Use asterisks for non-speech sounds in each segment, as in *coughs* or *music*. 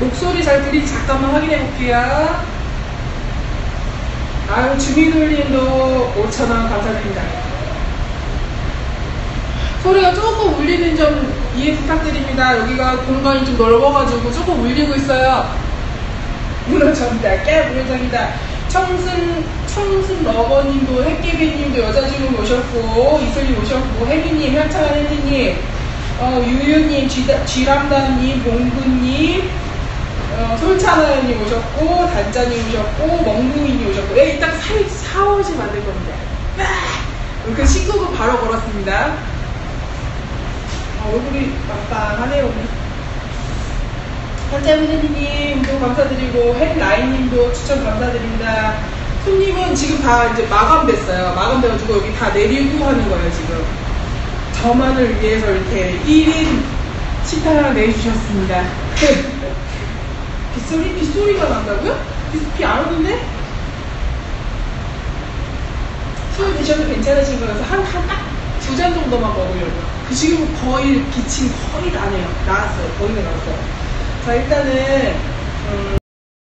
목소리 잘 들리지 잠깐만 확인해 볼게요. 아유, 주민울림도 5,000원 감사드립니다. 소리가 조금 울리는 점 이해 부탁드립니다. 여기가 공간이 좀 넓어가지고 조금 울리고 있어요. 문어정이다. 깨 문어정이다. 청순, 청순 러버님도, 햇개비님도 여자주문 오셨고, 이슬님 오셨고, 혜미님, 현창한 혜미님, 어, 유유님, 쥐람다님, 봉구님, 어, 솔찬아님 오셨고, 단자님 오셨고, 멍뭉이님 오셨고, 예, 이따 4, 4월씩 만들 겁니다. 그 신곡은 바로 걸었습니다. 어, 얼굴이 빵빵하네요, 오늘. 한자문혜님도 감사드리고, 햇라인님도 추천 감사드립니다. 손님은 지금 다 이제 마감 됐어요. 마감 돼가지고 여기 다 내리고 하는 거예요, 지금. 저만을 위해서 이렇게 1인 식탁을 내주셨습니다. *laughs* 빗소리? 빗소리가 난다고요? 빗, 비안 오는데? 술 드셔도 괜찮으신 거여서 한, 한, 딱 두 잔 정도만 먹으려고요. 그 지금 거의 기침 거의 나네요. 나왔어요. 거의 다 나왔어요. 자, 일단은, 음,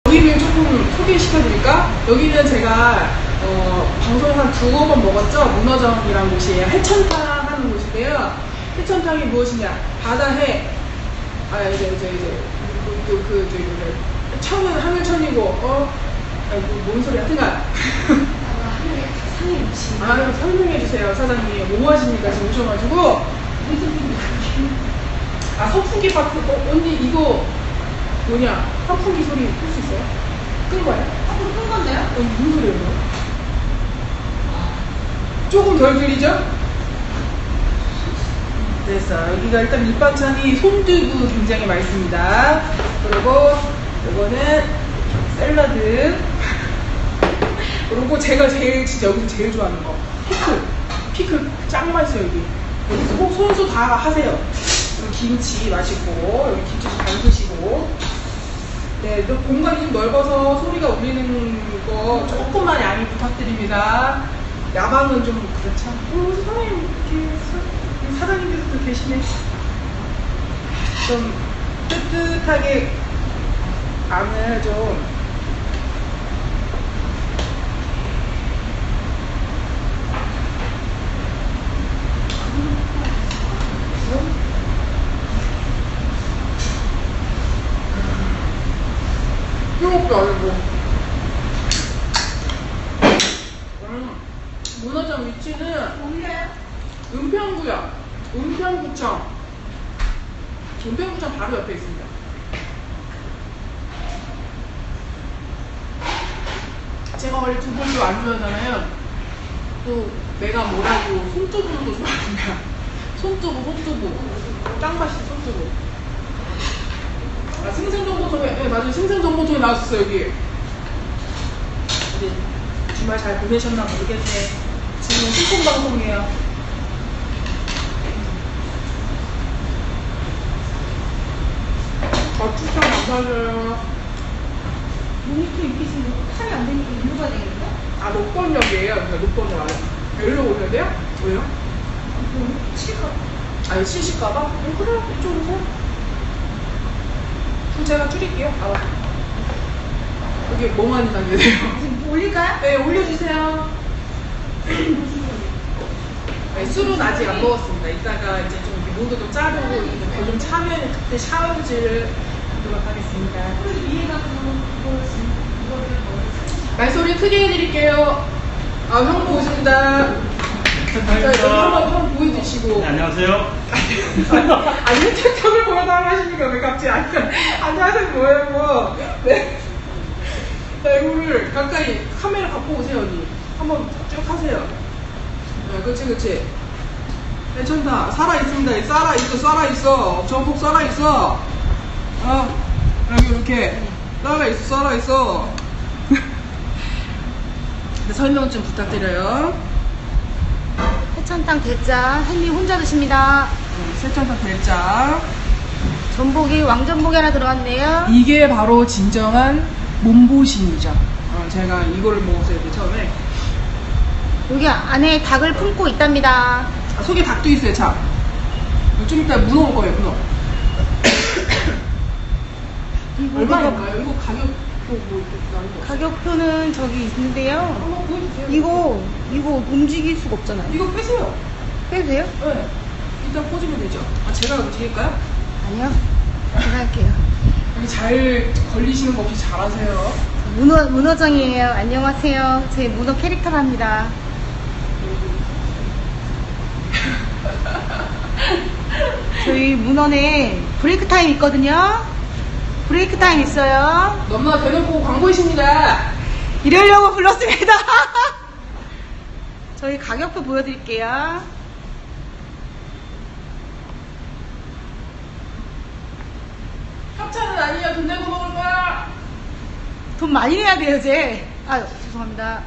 여기를 조금 소개시켜드릴까? 여기는 제가, 어, 방송 한 두어 번 먹었죠? 문어점이라는 곳이에요. 해천탕 하는 곳인데요. 해천탕이 무엇이냐? 바다해, 아, 이제, 이제, 이제, 그, 그, 그, 저기, 그, 청은 하늘천이고, 어? 아니, 뭐, 뭔 소리야? 하여튼간. *laughs* 아유, 설명해주세요, 사장님. 뭐 하십니까, 지금 오셔가지고. 아, 선풍기 박스, 어, 언니, 이거, 뭐냐? 선풍기 소리 끌 수 있어요? 끈 거예요? 건데요? 어, 무슨 소리예요? 조금 덜 들리죠? 됐어. 여기가 일단 밑반찬이 손두부 굉장히 맛있습니다. 그리고 이거는 샐러드. 그리고 제가 제일 진짜 여기서 제일 좋아하는 거 피클. 피클 짱 맛있어요 여기. 여기 소- 손수 다 하세요. 여기 김치 맛있고 여기 김치 좀 담그시고. 네, 또 공간이 좀 넓어서 소리가 울리는 거 조금만 양해 부탁드립니다. 야방은 좀 그렇죠. 오, 사장님, 이렇게 사- 사장님께서도 계시네. 좀 뜨뜻하게 안을 좀 이것도 아니고 음, 문어점 위치는 올려요? 은평구역 은평구청. 은평구청 바로 옆에 있습니다. 제가 원래 두부를 안 좋아하잖아요. 또 내가 뭐라고 손두부도 좋아합니다. 손두부 손두부 짱 맛있어 손두부 맞아요. 생생정보통에 나왔었어요, 여기. 네, 주말 잘 보내셨나 모르겠네. 지금 신통방송이에요. 아, 추천 감사드려요. 모니터 입히시는 거 칼이 안 되니까 이유가 되겠네? 아, 녹번역이에요. 그러니까 녹번역 안에. 여기로 오셔야 돼요? 왜요? 치가 아, 이거 치실까봐? 어, 그래요. 이쪽으로 오세요. 그럼 제가 줄일게요. 아, 여기 뭐 다녀야 돼요? 지금 올릴까요? 네, 올려주세요. 네, 술은 아직 안 먹었습니다. 이따가 이제 좀 이렇게 모두 좀 짜고 차면 그때 샤워질을 하도록 하겠습니다. 말소리 크게 해드릴게요. 아, 형 보십니다. 한번, 한번 보여주시고. 네, 안녕하세요. 아니, 채팅을 보여서 하시니까 왜 갑자기 안, 안녕하세요, 뭐예요, 뭐. 네. 자, 이거를 가까이 카메라 갖고 오세요, 언니. 한번 쭉 하세요. 네, 그치, 그치. 괜찮다. 살아있습니다. 살아있어, 살아있어. 전폭 살아있어. 어, 여기 이렇게. 살아있어, 살아있어. 네, *laughs* 설명 좀 부탁드려요. 해천탕 대짜 햇미 혼자 드십니다. 세천사 대짜. 전복이 왕전복이 하나 들어갔네요. 이게 바로 진정한 몸보신이죠. 어, 제가 이거를 먹었어요, 이제 처음에. 여기 안에 닭을 품고 있답니다. 아, 속에 닭도 있어요, 참. 좀 이따 문어 올 거예요, 문어. 얼마인가요? *coughs* 이거 가격도 뭐 이렇게 나온 거. 가격표는 저기 있는데요. 한번 보여주세요. 이거 이거 움직일 수가 없잖아요. 이거 빼세요. 빼도 돼요? 네. 일단 꽂으면 되죠. 아, 제가 움직일까요? 아니요. 제가 할게요. 여기 잘 걸리시는 거 없이 잘하세요. 문어 문어정이에요. 안녕하세요. 제 문어 캐릭터랍니다. 저희 문어는 브레이크 타임 있거든요. 브레이크 타임 있어요. 너무나 대놓고 광고이십니다. 이러려고 불렀습니다. *laughs* 저희 가격표 보여드릴게요. 협찬은 아니에요. 돈 내고 먹을 거야. 돈 많이 내야 돼요, 제. 아, 죄송합니다.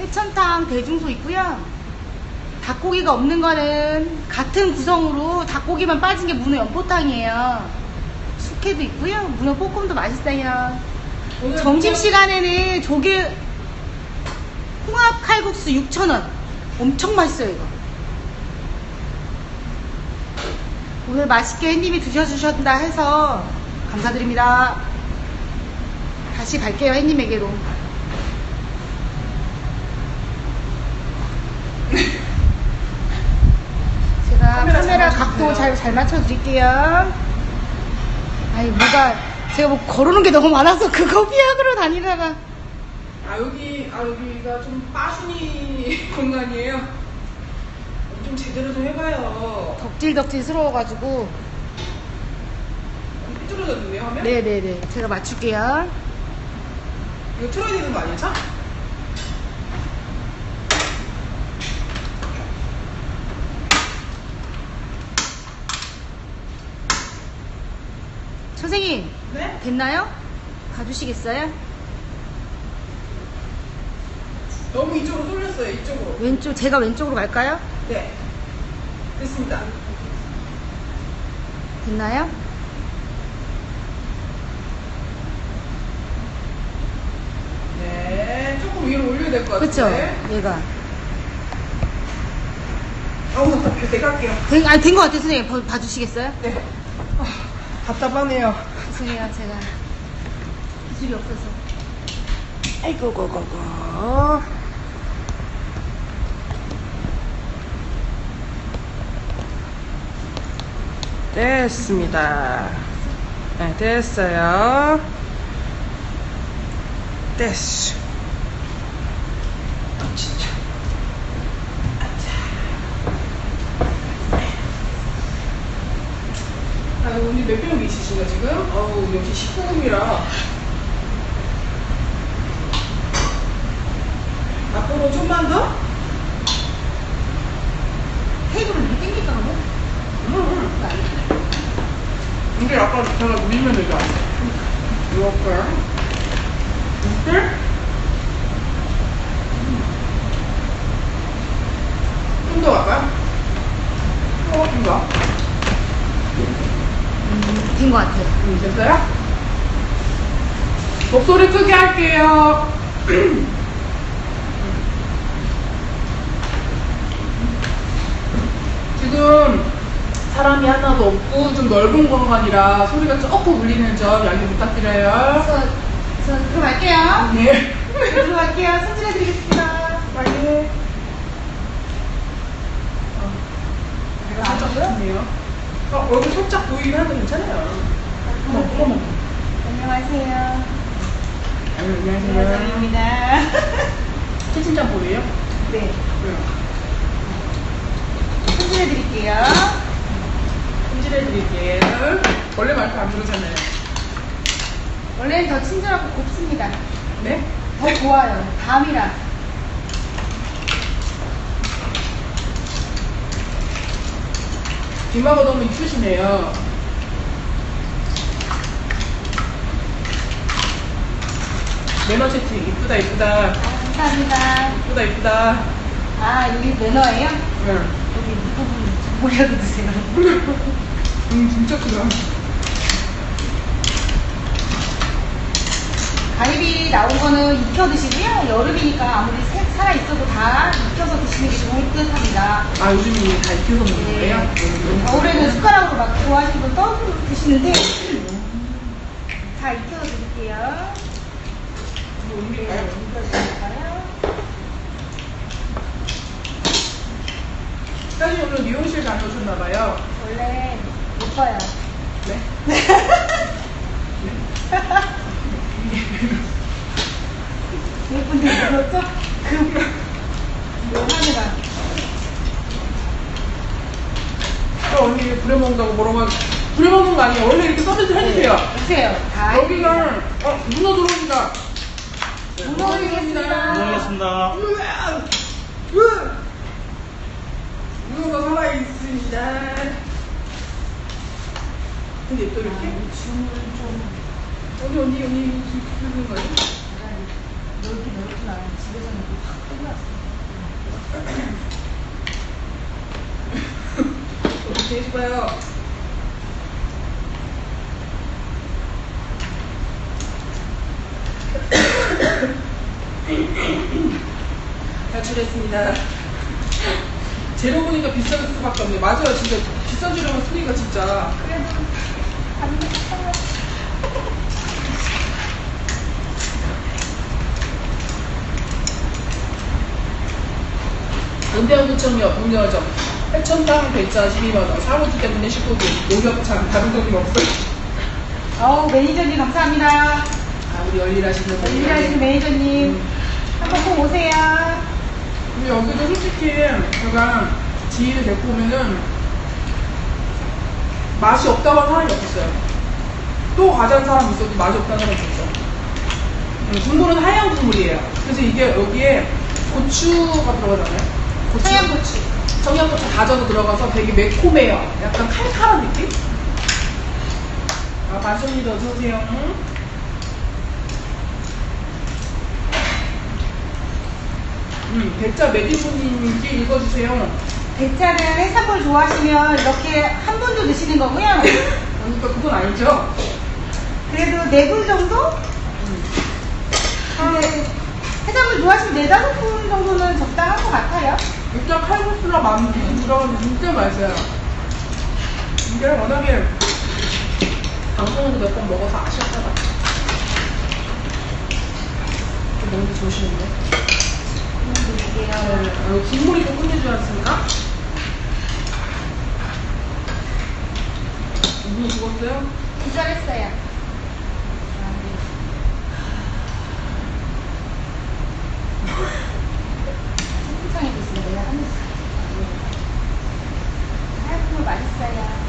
해천탕 대중소 있고요. 닭고기가 없는 거는 같은 구성으로 닭고기만 빠진 게 문어 연포탕이에요. 숙회도 있고요. 문어 볶음도 맛있어요. 점심시간에는 조개 홍합 칼국수 6,000원. 엄청 맛있어요, 이거. 오늘 맛있게 햇님이 드셔주셨다 해서 감사드립니다. 다시 갈게요, 햇님에게로. 제가 카메라 각도. 잘, 잘 맞춰드릴게요. 아니, 뭐가, 제가 뭐 걸어오는 게 너무 많아서 그거 피하러 다니다가. 아 여기 아 여기가 좀 빠순이 *laughs* 공간이에요. 좀 제대로 좀 해봐요. 덕질덕질스러워가지고. 삐뚤어졌는데요 하면? 네네네. 제가 맞출게요. 이거 틀어야 되는 거 아니야 차? 선생님, 네? 됐나요? 가주시겠어요? 너무 이쪽으로 돌렸어요 이쪽으로. 왼쪽, 제가 왼쪽으로 갈까요? 네. 됐습니다. 됐나요? 네. 조금 위로 올려야 될것 그쵸? 같은데. 얘가. 아우 답답해. 내가 할게요. 된, 아니, 된것 같아요, 선생님. 봐- 봐주시겠어요? 네. 아, 답답하네요. 죄송해요, 제가. 기술이 없어서. 아이고 고고고. 됐습니다. 네, 됐어요. 됐어. 아, 진짜. 아, 오늘 몇명 계시신가 지금? 어우, 역시 19금이라. 앞으로 좀만 더? 테이블을 이렇게 땡길까, 그러면? 응. 근데 아까 제가 밀면 되죠? 이렇게. 이렇게? 좀 더 갈까요? 어, 좀 더. 음, 된 것 같아요. 음, 됐어요? 목소리 크게 할게요. *clears throat* 지금 사람이 하나도 없고 좀 넓은 공간이라 소리가 조금 울리는 점 양해 부탁드려요. 저, 저 들어갈게요. 네. *laughs* 들어갈게요. 손질해드리겠습니다. 빨리. 어, 살짝 아프네요. 어, 얼굴 살짝 보이긴 하는데 괜찮아요. 어머, 어머. 안녕하세요. 아유, 안녕하세요. 여정입니다. *laughs* 키친장 보이에요? 네. 네. 손질해 드릴게요. 손질해 드릴게요. 원래 말투 안 그러잖아요. 원래는 더 친절하고 곱습니다. 네? 더 좋아요. 밤이라. 뒷마가 너무 이쁘시네요. 매너 채팅 이쁘다 이쁘다 감사합니다. 이쁘다 이쁘다. 아, 여기 매너예요? 응. 여기 밑부분 머리라도 드세요. *laughs* 음 진짜 크다. 갈비 나온 거는 익혀 드시고요. 여름이니까 아무리 살아있어도 다 익혀서 드시는 게 좋을 듯 합니다. 아, 요즘 이게 다 익혀서 먹는 네. 거예요? 음. 겨울에는 숟가락으로 막 좋아하시는 분 떠서 드시는데 다 익혀서 드릴게요. 네? 익혀드릴까요? 사장님 오늘 미용실 다녀오셨나봐요. 원래 예뻐요. 네? *laughs* *laughs* 예쁜데 *laughs* 그렇죠? 그, 뭐 하느라. 저 언니 이게 부려먹는다고 뭐라고 하부려먹는 거 아니에요. 원래 이렇게 서비스 해주세요. 보세요. 다 여기가, 어, 문어 들어옵니다. 문어 드리겠습니다. 고생하셨습니다. 으아! 으아! 문어가 살아있습니다. 근데 또 이렇게? 좀 언니, 언니, 언니, 이렇게 부르는 거예요? 넓기 넓구나. 집에서는 이렇게 확 끌려왔어. *laughs* 어떻게 해봐요? *coughs* 탈출했습니다. 재료 보니까 비쌀 수밖에 없네. 맞아요, 진짜 비싼 재료만 쓰니까 진짜. 그래 은대구청역 문여점 해천당 배짜 12만원 사무직 때문에 19분 목욕탕 다른 돈이 없어요. 어우, 매니저님 감사합니다. 아, 우리 열일하시는 분이 일하시는 매니저님. 음. 한번 꼭 오세요. 근데 여기도 솔직히 제가 지인을 데리고 오면은 맛이 없다고 하는 사람이 없었어요. 또 가자는 사람 있어도 맛이 없다는 사람이 없었어. 음, 국물은 하얀 국물이에요. 그래서 이게 여기에 고추가 들어가잖아요. 고추. 청양고추. 청양고추 다져서 들어가서 되게 매콤해요. 약간 칼칼한 느낌? 아, 맛있습니다. 어서오세요. 음, 백자 메디분님께 읽어주세요. 대짜는 해산물 좋아하시면 이렇게 한 분도 드시는 거고요. 그러니까 그건 아니죠? 그래도 네 분 정도? 근데 해산물 좋아하시면 네 다섯 분 정도는 적당한 것 같아요. 일단 칼국수랑 만두 들어가면 진짜 맛있어요. 이게 워낙에 방송에서 몇 번 먹어서 아셨잖아. 너무 조심인데. 드릴게요. 아, 국물이 좀 끝내주지 않습니까? 이분이 죽었어요? 기절했어요. 청국장에도 있으면 내가 한 입씩. 하얗고 맛있어요.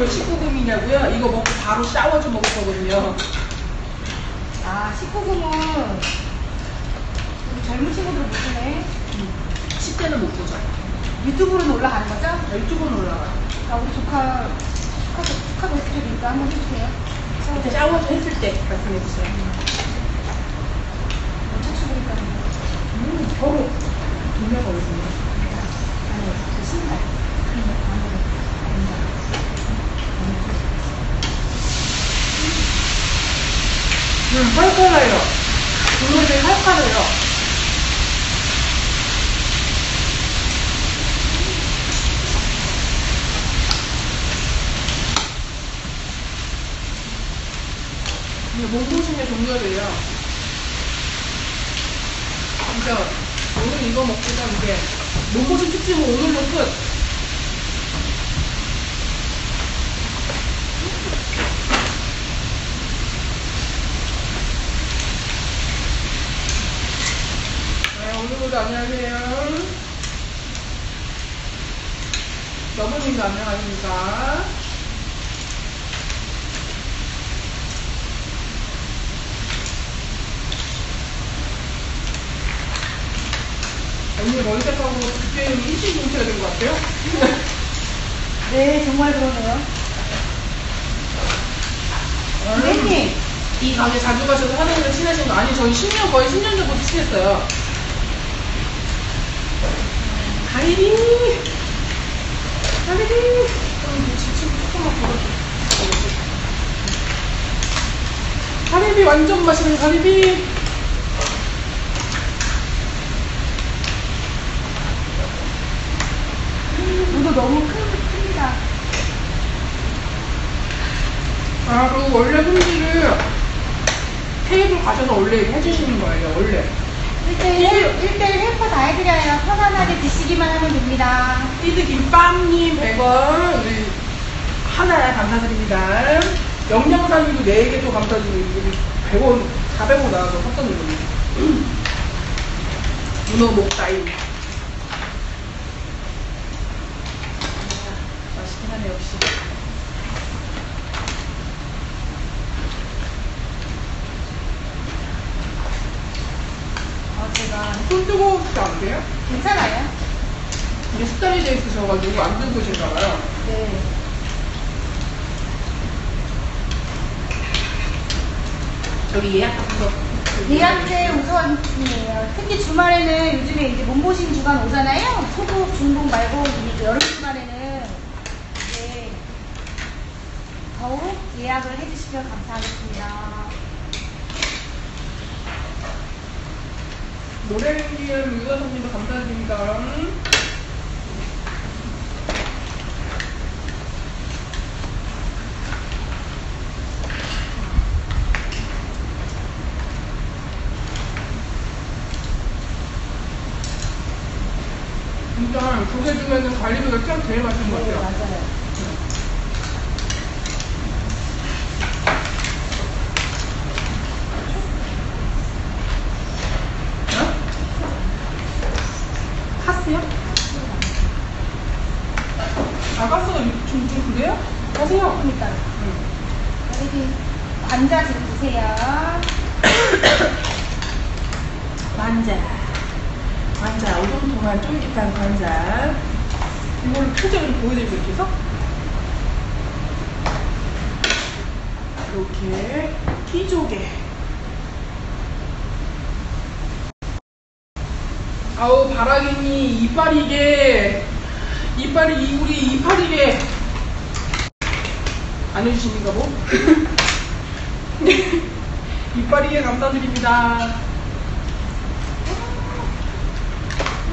오늘 19금이냐고요? 이거 먹고 바로 샤워 좀 먹을 거거든요. 아, 19금은 젊은 친구들 보시네. 10대는 못 보죠. 유튜브로는 올라가는 거죠? 유튜브는 올라가요. 아, 우리 조카, 축하, 축하 메시지니까 한번 해주세요. 샤워 샤워 했을 때 말씀해주세요. 척추보니까 음, 겨우 동네가 어디있습니다 아니, 그 신발. 음, 칼칼해요. 국물이 칼칼해요. 이게 몸보신의 종류들이에요. 진짜 오늘 이거 먹고서 이게 몸보신 특집은 오늘로 끝. 안녕하세요. 여보님도 안녕하십니까. 언니 머리 색하고 그때는 일신동체가 된 것 같아요. *laughs* 네, 정말 그러네요. 선생님, 이 가게 자주 가셔서 사장님과 친하신 거 아니 저희 10년 거의 10년 전부터 친했어요. 아이디 아이디 가리비 완전 맛있는 가리비. 무도 너무 큽니다. 아 그리고 원래 손질을 테이블 가셔서 원래 해주시는 거예요 원래. 1대1, 1대1 헬퍼 다 해드려요. 편안하게 드시기만 하면 됩니다. 피드 김빵님 100원, 우리 하나야 감사드립니다. 영양사님도 4개 또 감사드리고, 100원, 400원 나와서 깜짝 놀랐네. *clears throat* 문어 목다이. 맛있긴 하네, 역시. 어, 제가 손 뜨거우시지 않으세요? 괜찮아요? 이게 습관이 돼 있으셔가지고 안 들고 계신가 봐요. 네. 저기 예약 거. 예약제 우선이에요. 특히 주말에는 요즘에 이제 몸보신 주간 오잖아요. 초복, 중복 말고 이제 여름 주말에는 이제 더욱 예약을 해주시면 감사하겠습니다. 노래님, 유가선님도 감사드립니다. 진짜 조개 주면은 갈비가 짱 제일 맛있는 것 네, 같아요. 아, 가스가 좀, 좀 그래요? 가세요. 조금 이따. 여기 관자 좀 주세요. 관자. 관자. 5분 동안 쫄깃한 관자. 이걸로 표정을 보여드리고 이렇게 해서. 이렇게 키조개. 아우 바라기니 이빨이 게 이빨이 이- 우리 이빨이 게안 해주십니까 뭐? *laughs* 이빨이게 감사드립니다.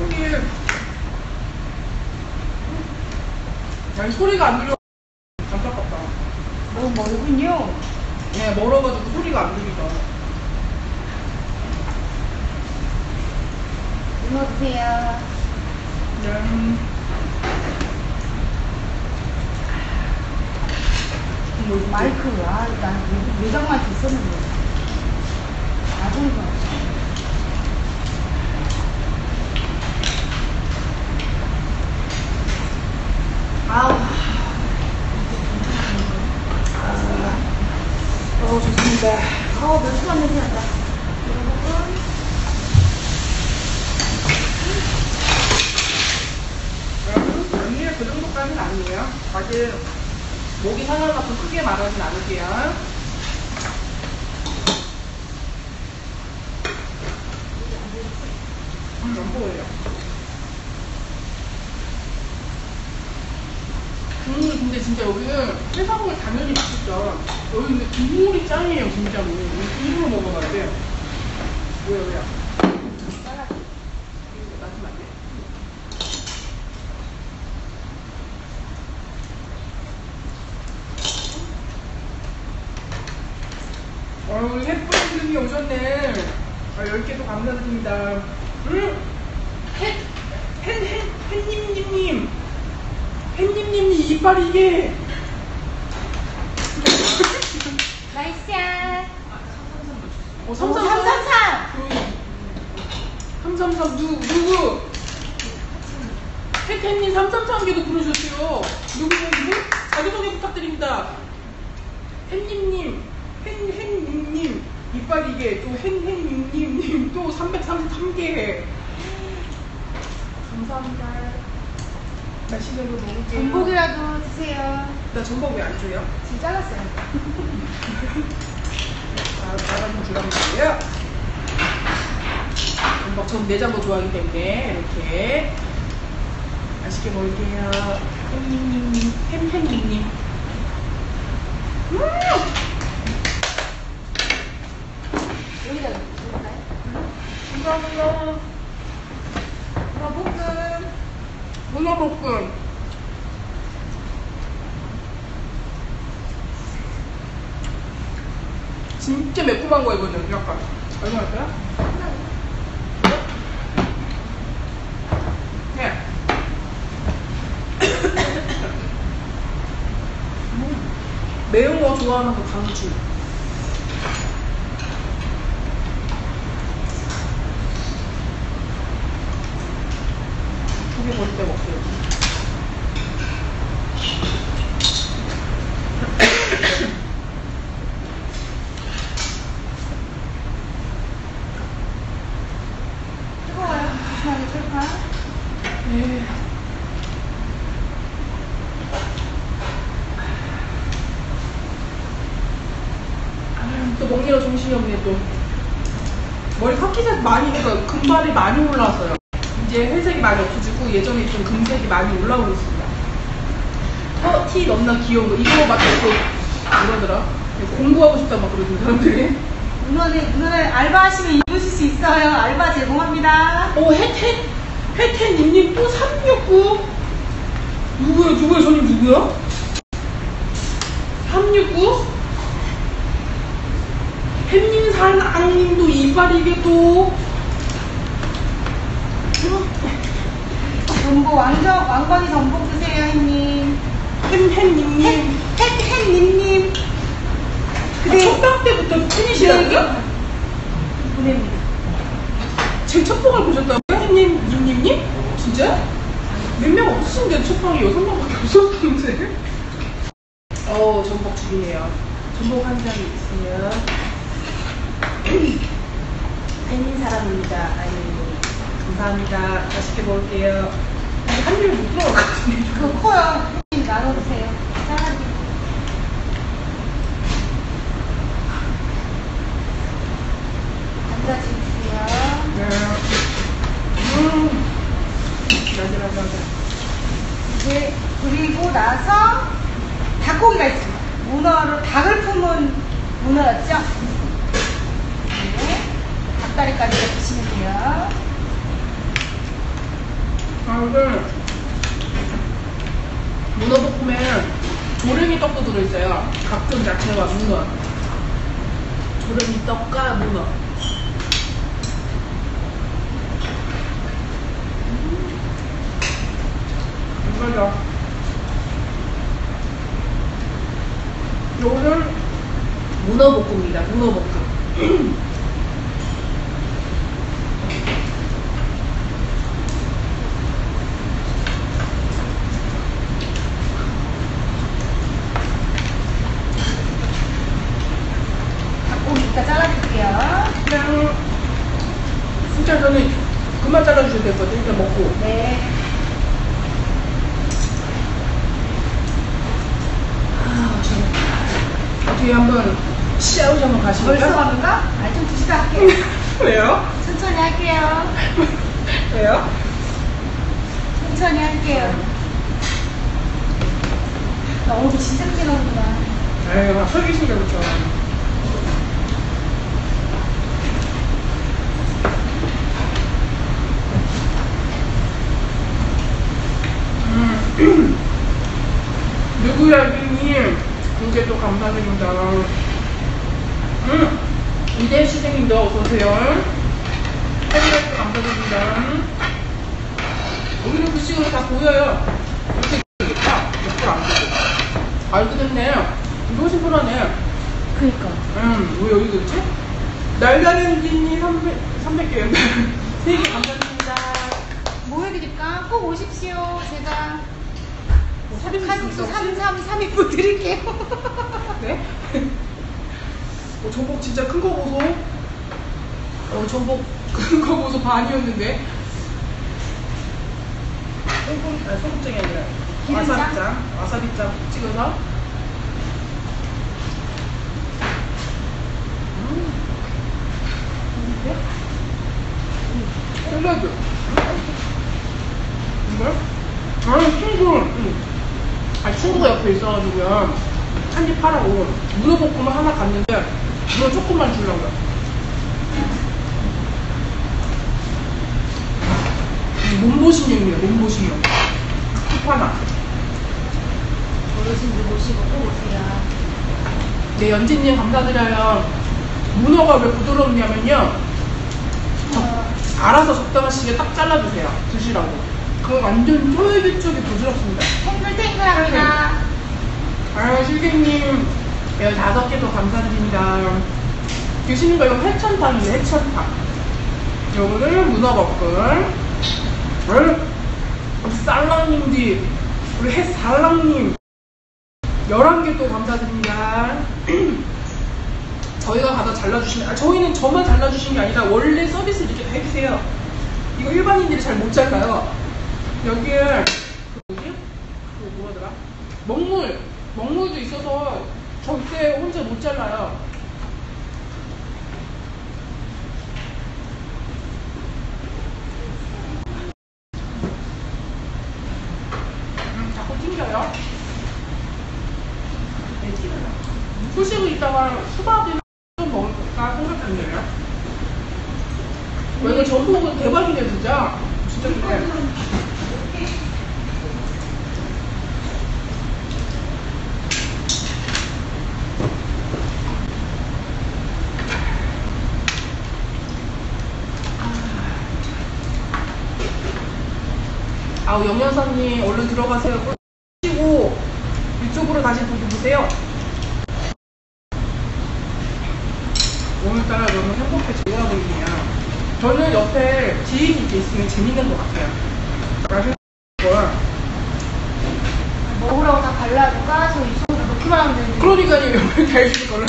여기 아니 소리가 안 들려. 안타깝다. 너무 멀군요. 네 멀어가지고 소리가 안 들리죠. 짠. 뭐 마이크, 아, 나 외장만 있었는데. 나중에 봐. 아우. 어 좋습니다. 어, 며칠만 냄새 난다. 여러분. 여러분 언니가 그 정도까지는 아니에요. 아직 목이 상하가서 크게 말하진 않을게요. 음, 안 보여요. 음, 근데 진짜 여기는 해산물 당연히 맛있죠. 여기 근데 국물이 짱이에요, 진짜로. 국물로 먹어봐야 돼요. 뭐야, 뭐야. 이거 놔두면 안 돼? 어, 우리 예쁜 분이 오셨네. 아, 10개도 감사드립니다. 음! 햇, 햇, 햇, 햇님님님. 이빨이 이게. 날씨야. 어, 오, 333. 333. 333, 누, 누구? 햇햇님 333개도 부르셨어요. 누구, 누구? 자기소개 부탁드립니다. 햇님님, 햇햇님님, 이빨 이게 또 햇햇님님, 또 333개. 감사합니다. 거 먹을게요. 전복이라도 주세요. 나 전복 왜 안 줘요? 지금 잘랐어요. 아, 나가 좀 주라고 했고요. 전복, 전 내장도 좋아하기 때문에 이렇게 맛있게 먹을게요. 햄햄님, 햄햄님. 음! 여기다가 줄까요? 감사합니다. 문어볶음. 문어볶음. 진짜 매콤한 거 이거는 약간 얼마일까요? 네. 매운 거 좋아하는 거 강추. 두개 버릴 데가 없어요. 뜨거워요. 조심하게 끓까? 네. 먹느라 정신이 없네 또 머리 카키색 많이 그러니까 금발이 많이 올라왔어요 이제 회색이 많이 없어지고 예전에 좀 금색이 많이 올라오고 있습니다 어? 티 귀여운 거 이거 맞다 또 뭐라더라 공부하고 싶다 막 그러는 사람들이 문어는, 문어는 알바하시면 입으실 수 있어요. 알바 제공합니다. 오 혜태 혜태님님 또 369 누구야 누구야 저님 누구야? 369 햄님산 앙님도 이빨이게 또 전복, 왕정, 왕건이 전복 드세요, 햄, 햄, 햄님님. 아, 첫방 때부터 팬이시라고요? 보냅니다. 제 첫방을 보셨다고요? 햄님 님님님? 진짜? 몇 명 없으신데 첫방이 여섯 명밖에 없었는데 어 전복 죽이네요 전복 한 장이 있으면 팬인 사람입니다 아니 감사합니다 맛있게 먹을게요 한 입에 못 들어가거든요 *laughs* 그거 커요. 나눠주세요. 짜가지고. 앉아주세요. 음 맞아 맞아 맞아 이제 그리고 나서 닭고기가 있습니다. 문어로 닭을 품은 문어였죠? 네. 닭다리까지 드시면 돼요. 아 이게 문어볶음에 조랭이 떡도 들어있어요 각종 야채와 문어 조랭이 떡과 문어 음. 맞아 요거는 문어볶음입니다 문어볶음 닭고기 이따 잘라줄게요. 그냥 진짜 저는 그만 잘라주셔도 될 것 같아요 일단 먹고 네. 아, 저 어떻게 한번 시아우지 한번 가시볼까요? 벌써 갑니까? 아, 좀 드시다 할게요. 왜요? 천천히 할게요. 왜요? 천천히 할게요. 나 오늘 진짜 크게 나오구나. 에이, 막 설기신가 그렇죠. 음. 누구야, 유님? 두개 또 감사드립니다. 음. 이대 어서오세요. 팬레스 감사드립니다. 여기는 글씨가 다 보여요. 이렇게 되겠다. 옆으로 안 되고. 잘. 이거 훨씬 편하네. 그니까. 음, 왜 여기 그렇지? 날가는 빈이 300, 300개였네. 3개 감사드립니다. 뭐 해드릴까? 꼭 오십시오. 제가 뭐 칼국수 있어? 3332분 드릴게요. 네? 어, *laughs* 전복 진짜 큰 거 보소. 어, 전복 큰거 보소 반이었는데. 소금, 아니, 소금장이 아니라 기름장? 와사비장. 와사비장 찍어서. 음. 샐러드. 이걸? 아니, 친구. 응. 아, 친구가 옆에 있어가지고요. 한입 하라고. 문어볶음을 하나 갔는데, 문어 조금만 주려고요. 몸보신용이에요, 몸보신용. kup하나 어르신들 모시고 꼭 오세요. 네, 연진님 감사드려요. 문어가 왜 부드럽냐면요. 알아서 적당한 시기에 딱 잘라주세요. 드시라고. 그거 완전 쫄깃쫄깃 부드럽습니다. 탱글탱글합니다. 아, 실객님, 15개 더 감사드립니다. 드시는 거 이거 해천탕이에요, 해천탕. 요거는 문어볶음. 우리 쌀랑님들, 우리 해살랑님, 11개 또 감사드립니다. *clears throat* 저희가 가서 잘라주시면, 아, 저희는 저만 잘라주신 게 아니라 원래 서비스 이렇게 다 해주세요. 이거 일반인들이 잘 못 잘라요. 여기에, 뭐지? 그거 뭐라더라? 먹물, 먹물도 있어서 절대 혼자 못 잘라요. 음, 자꾸 튕겨요. 네, 튕겨요. 후식을 있다가 수박이나 좀 먹을까 생각했네요. 와, 이거 전복은 대박이네, 진짜. 진짜 좋네. 아우 영연사님 얼른 들어가세요. 끄시고 이쪽으로 다시 보고 보세요. 오늘따라 너무 행복해 좋아 보이네요. 저는 옆에 지인이 이렇게 있으면 재밌는 것 같아요. 맛있는 걸. 먹으라고 다 발라주고 까서 이 손으로 넣기만 하면 되는데. 그러니까요 옆에 달실 거는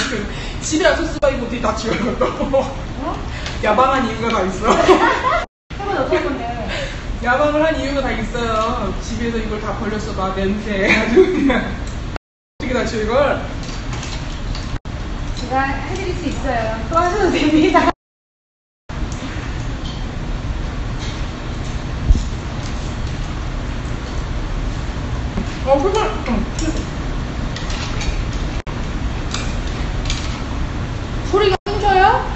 집에 와서 쓰바 이거 어떻게 다 또. 어? 야방한 이유가 다 있어. 해본 어떨 건데? 야방을 한 이유가 다 있어요. 집에서 이걸 다 벌렸어 봐 냄새 아주 그냥 어떻게 다 지워 이걸. 제가 해드릴 수 있어요. 또 하셔도 됩니다. 어, 그걸, 응. 소리가 끊겨요?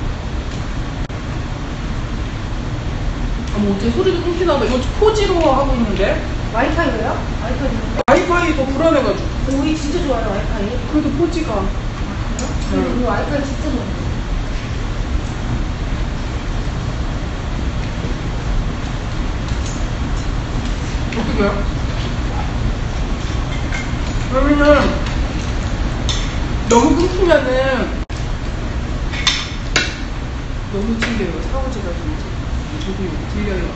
어머, 어째 소리도 끊기나 봐. 이거 포지로 하고 있는데? 와이파이로요? 와이파이 있는데? 와이파이 더 불안해가지고. 우리 진짜 좋아요, 와이파이. 그래도 포지가. 우리 와이파이 진짜 좋아요. 어떡해요? 그러면은, 너무 끊기면은, 너무 튕겨요. 사오지가 좀. 저도 들려요.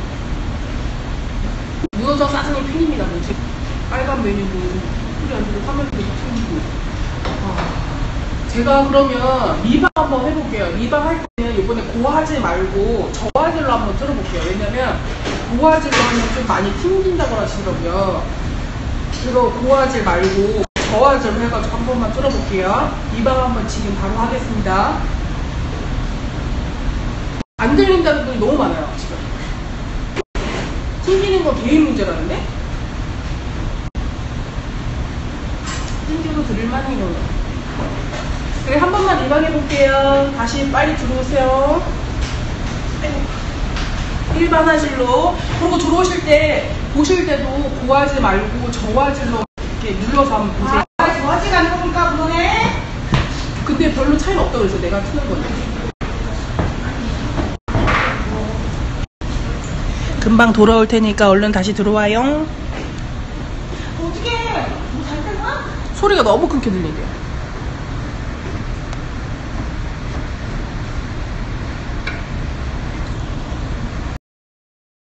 무너져 싸증이 팬입니다? 빨간 메뉴도 소리 안 들고 화면도 튕기고. 아, 제가 그러면 미방 한번 해볼게요. 미방 할 때는 이번에 고화질 말고 저화질로 한번 들어볼게요. 왜냐면 고화질로 하면 좀 많이 튕긴다고 하시더라고요. 그래서 고화질 말고 저화질로 해가지고 한 번만 들어볼게요. 미방 한번 지금 바로 하겠습니다. 안 들린다는 분이 너무 많아요, 지금. 튕기는 건 개인 문제라는데? 튕겨도 들을만해요. 그래, 한 번만 일반해볼게요. 다시 빨리 들어오세요. 일반 화질로. 그리고 들어오실 때, 보실 때도 고화질 말고 저화질로 이렇게 눌러서 한번 보세요. 아, 좋아지가 않는 겁니까, 그거네? 근데 별로 차이는 없다고 그래서 내가 트는 거지. 금방 돌아올 테니까 얼른 다시 들어와요. 어떻게 뭐잘 됐나? 소리가 너무 끊겨 들리네요.